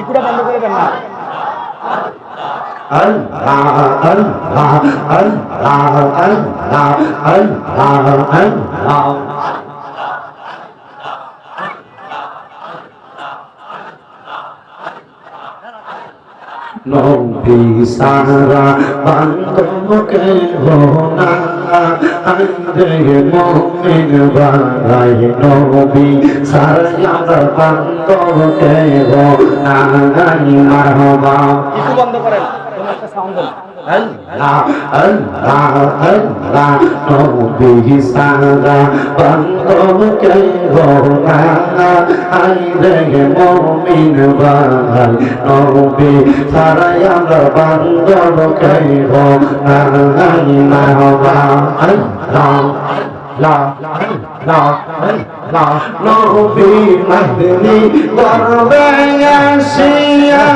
ইকুটা বন্ধ করে দেন না Allah, Allah, Allah, Allah, Allah, আন্দে মোমিন বারাই নবী সারা বান্ধবকে হোনা মারহাবা ইকু বন্ধ করেন কোনো একটা সাউন্ড Allah, Allah, Allah, নবী সারা বান্ধবকে হোনা আইরে মোমিন বারাই নবী সারা আমরা বান্ধবকে হোনা মারহাবা Allah, Allah, Allah, Allah, নবী মদনী গর্বে আসিয়া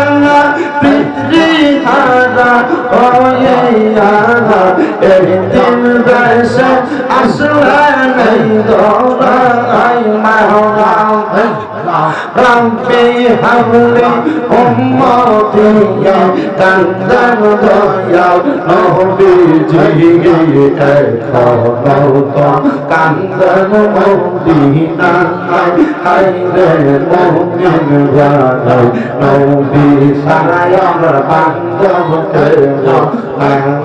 রব্বি হাবলি উম্মতিয়া কান্দান দয়াল নবী জিগে এখনও তো কান্দান মদিনা হাইরে মুমিন বানাই নবী সারায় আমার বান্ধব কেলো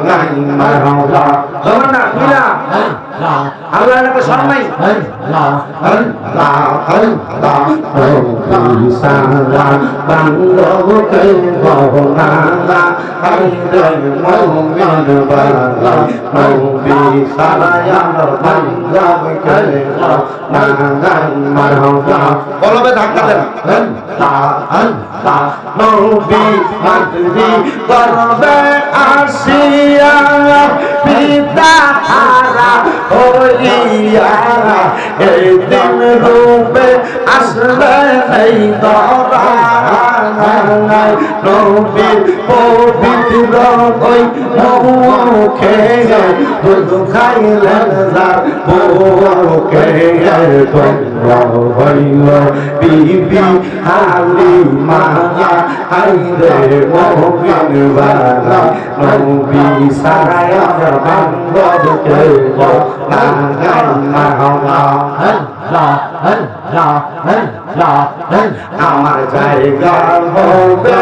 নাই মারলা ধরুন না খুলা আল্লাহ এলাকা শর্মাই কলবে ধাক্কা দেন নবী মাতৃ গর্বে আসিয়া পিতা দিন রূপে আসলে দরা নবীর পবিত্র ওই মুখে দুধ খাইলেন যার মুখে হইল বিবি হালি মায়া হাইরে মমিন বালা। নবী সারায় বান্ধব কে না না আমার জায়গা হবে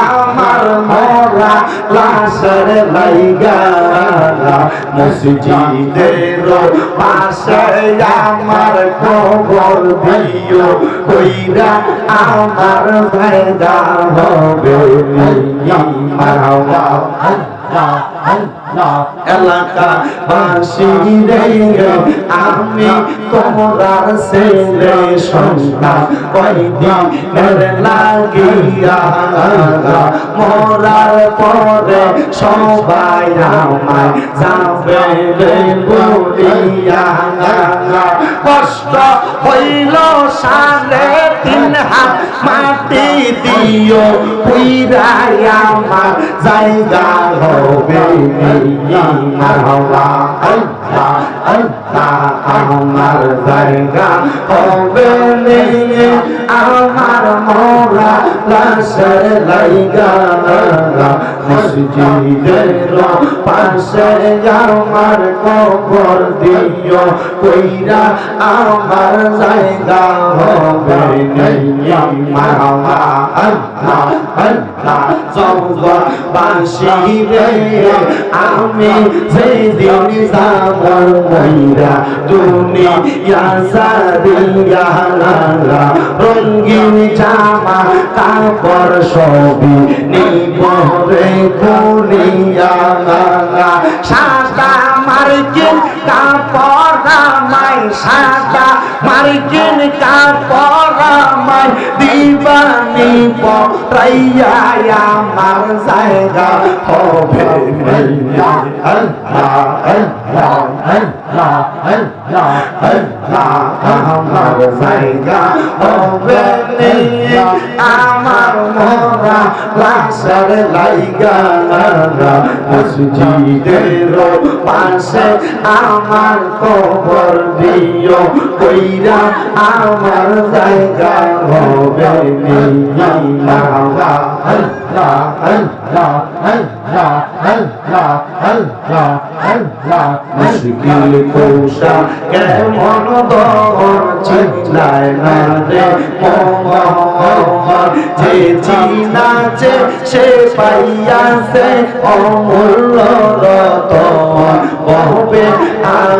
আমার মরা লাশের লাইগা মসজিদের পাশে আমার খবর দিও কইরা আমার জায়গা হবে মারওয়া এলাকা বাসি রে আমি তোমরার ছেলে সন্তান, কয়দিনের লাগিয়া মরার পরে সবাই আমায় যাবে বলিয়া কষ্ট হইল সাড়ে তিন হাত মাটি দিও, পুইরাই আমার জায়গা হবে আমার হওয়া আল্লাহ আল্লাহ, আমার জায়গা হবে আমার মোরা লাশের লাইগা মসজিদের পাশে আমার কবর দিও কইরা আমার জায়গা হবে আল্লাহ আল্লাহ রে আমি যেদিন যাব মইরা দুনিয়া সারিয়া রঙ্গিন জামা কাপড় সবই নিব কুলিয়া আমায় দিবানি পরাইয়া আমার জায়গা হবে আল্লাহ আল্লাহ আল্লাহ আমার জায়গা লাইগা মসজিদের আমার কবর দিও কইরা আমার জায়গা হবে আল্লাহ মুশকিল কোষা কেমন না রে সে পাইয়াছে অমূল্য রতন। বহবে আর